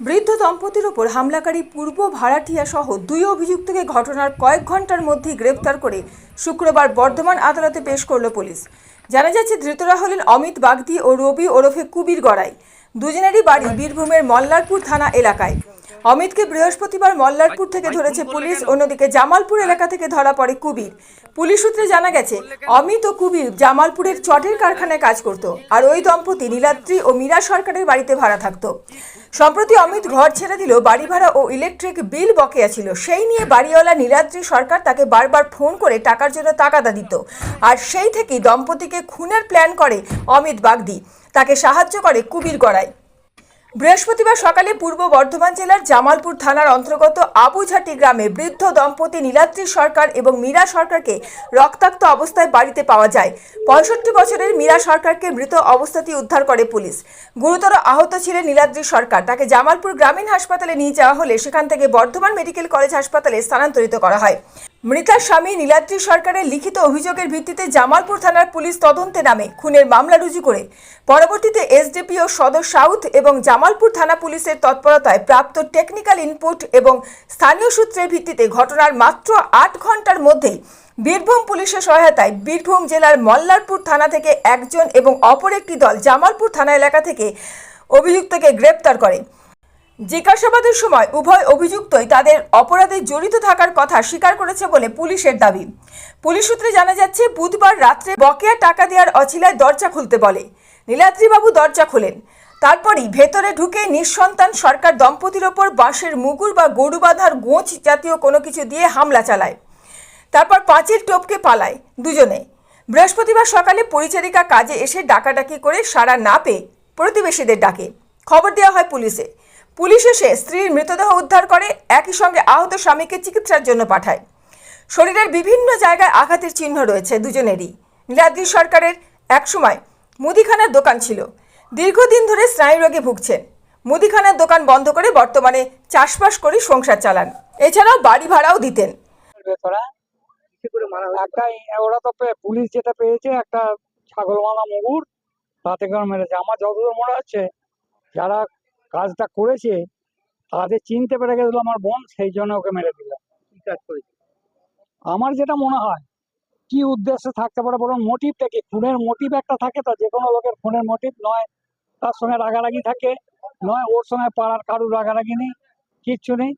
বৃদ্ধ দম্পতির ওপর হামলাকারী পূর্ব ভাড়াটিয়া সহ দুই অভিযুক্তকে ঘটনার কয়েক ঘণ্টার মধ্যেই গ্রেপ্তার করে শুক্রবার বর্ধমান আদালতে পেশ করল পুলিশ। জানা যাচ্ছে, ধৃতরা হলেন অমিত বাগদি ও রবি ওরফে কুবির গড়াই। দুজনেরই বাড়ি বীরভূমের মল্লারপুর থানা এলাকায়। অমিতকে বৃহস্পতিবার মল্লারপুর থেকে ধরেছে পুলিশ অন্যদিকে জামালপুর এলাকা থেকে ধরা পড়ে কুবির। পুলিশ সূত্রে জানা গেছে অমিত ও কুবির জামালপুরের চটের কারখানায় কাজ করত আর ওই দম্পতি নীলাদ্রি ও মীরা সরকারের বাড়িতে ভাড়া থাকতো। সম্প্রতি অমিত ঘর ছেড়ে দিল বাড়ি ভাড়া ও ইলেকট্রিক বিল বকেয়া ছিল। সেই নিয়ে বাড়িওয়ালা নীলাদ্রি সরকার তাকে বারবার ফোন করে টাকার জন্য তাগাদা দিত। আর সেই থেকেই দম্পতিকে খুনের প্ল্যান করে অমিত বাগদি। তাকে সাহায্য করে কুবির গড়াই বৃহস্পতিবার সকালে পূর্ব বর্ধমান জেলার জামালপুর থানার অন্তর্গত আবুঝাটি গ্রামে বৃদ্ধ দম্পতি নীলাদ্রি সরকার এবং মীরা সরকারকে রক্তাক্ত অবস্থায় বাড়িতে পাওয়া যায়। পঁয়ষট্টি বছরের মীরা সরকারকে মৃত অবস্থাতেই উদ্ধার করে পুলিশ। গুরুতর আহত ছিলেন নীলাদ্রি সরকার। তাকে জামালপুর গ্রামীণ হাসপাতালে নিয়ে যাওয়া হলে সেখান থেকে বর্ধমান মেডিকেল কলেজ হাসপাতালে স্থানান্তরিত করা হয়। মৃতার স্বামী নীলাদ্রি সরকারের লিখিত অভিযোগের ভিত্তিতে জামালপুর থানার পুলিশ তদন্তে নামে খুনের মামলা রুজু করে। পরবর্তীতে এসডিপিও সদর সাউথ এবং জামালপুর থানা পুলিশের তৎপরতায় প্রাপ্ত টেকনিক্যাল ইনপুট এবং স্থানীয় সূত্রের ভিত্তিতে ঘটনার মাত্র আট ঘণ্টার মধ্যেই বীরভূম পুলিশের সহায়তায় বীরভূম জেলার মল্লারপুর থানা থেকে একজন এবং অপর একটি দল জামালপুর থানা এলাকা থেকে অভিযুক্তকে গ্রেপ্তার করে। জিজ্ঞাসাবাদের সময় উভয় অভিযুক্তই তাদের অপরাধে জড়িত থাকার কথা স্বীকার করেছে বলে পুলিশের দাবি। পুলিশ সূত্রে জানা যাচ্ছে, বুধবার রাত্রে বকেয়া টাকা দেওয়ার অছিলায় দরজা খুলতে বলে। নীলাদ্রিবাবু দরজা খোলেন। তারপরই ভেতরে ঢুকে নিঃসন্তান সরকার দম্পতির ওপর বাঁশের মুগুর বা গরু বাঁধার গোঁচ জাতীয় কোনো কিছু দিয়ে হামলা চালায়। তারপর পাঁচিল টপকে পালায় দুজনে। বৃহস্পতিবার সকালে পরিচারিকা কাজে এসে ডাকাডাকি করে সাড়া না পেয়ে প্রতিবেশীদের ডাকে। খবর দেওয়া হয় পুলিশে। পুলিশ এসে স্ত্রীর মৃতদেহ উদ্ধার করে, একই সঙ্গে আহত স্বামীকে চিকিৎসার জন্য পাঠায়। শরীরের বিভিন্ন জায়গায় আঘাতের চিহ্ন রয়েছে দুজনেরই। নীলাদ্রি সরকারের একসময় মুদিখানার দোকান ছিল। দীর্ঘদিন ধরে স্নায়ুরোগে ভুগছেন। মুদিখানার দোকান বন্ধ করে বর্তমানে চাষবাস করে সংসার চালান। এছাড়াও বাড়ি ভাড়াও দিতেন। একটা ওরা তো পুলিশ যেটা পেয়েছে, একটা ছাগল মালা মুগুর তাতে করে মেরেছে। আমার যতদূর মনে হচ্ছে, যারা কাজটা করেছে, তাদের চিনতে পেরে গেছিল আমার বোন, সেই জন্য ওকে মেরে দিল। আমার যেটা মনে হয়, কি উদ্দেশ্য থাকতে পারে বরং মোটিভটা কি? খুনের মোটিভ একটা থাকে তো, যে কোনো লোকের খুনের মোটিভ নয়। তার সঙ্গে রাগারাগি থাকে। নয় ওর সঙ্গে পাড়ার কারুর রাগারাগি নেই কিচ্ছু নেই।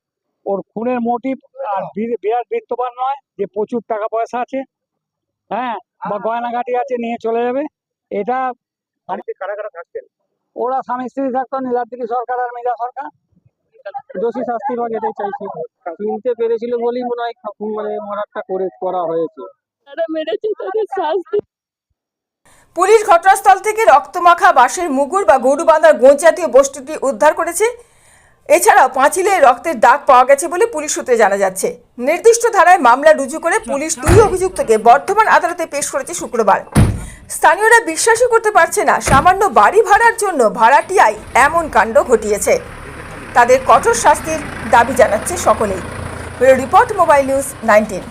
ওর খুনের মোটিভ আর বিরাট বিত্তবান নয় যে প্রচুর টাকা পয়সা আছে। হ্যাঁ বা গয়নাঘাটি আছে নিয়ে চলে যাবে। এটা কারা কারা থাকতেন ওরা স্বামী স্ত্রী থাকতো নীলাদ্রি সরকার আর মীরা সরকার। দোষী শাস্তি পাক এটাই চাইছে। চিনতে পেরেছিল বলেই মনে হয় মানে মারাটা করে করা হয়েছে। তারা মেরেছে তাদের শাস্তি ঘটনাস্থল থেকে রক্তমাখা, বাঁশের মুগুর বা গরু বাঁধার গোঁজ জাতীয় বস্তুটি উদ্ধার করেছে। এছাড়াও পাঁচিলে রক্তের দাগ পাওয়া গেছে বলে পুলিশ সূত্রে জানা যাচ্ছে। নির্দিষ্ট ধারায় মামলা রুজু করে পুলিশ দুই অভিযুক্তকে বর্ধমান আদালতে পেশ করেছে শুক্রবার। স্থানীয়রা বিশ্বাসই করতে পারছে না, সামান্য বাড়ি ভাড়ার জন্য ভাড়াটিয়াই এমন কাণ্ড ঘটিয়েছে। তাদের কঠোর শাস্তির দাবি জানাচ্ছে সকলেই। Report mobile news nineteen.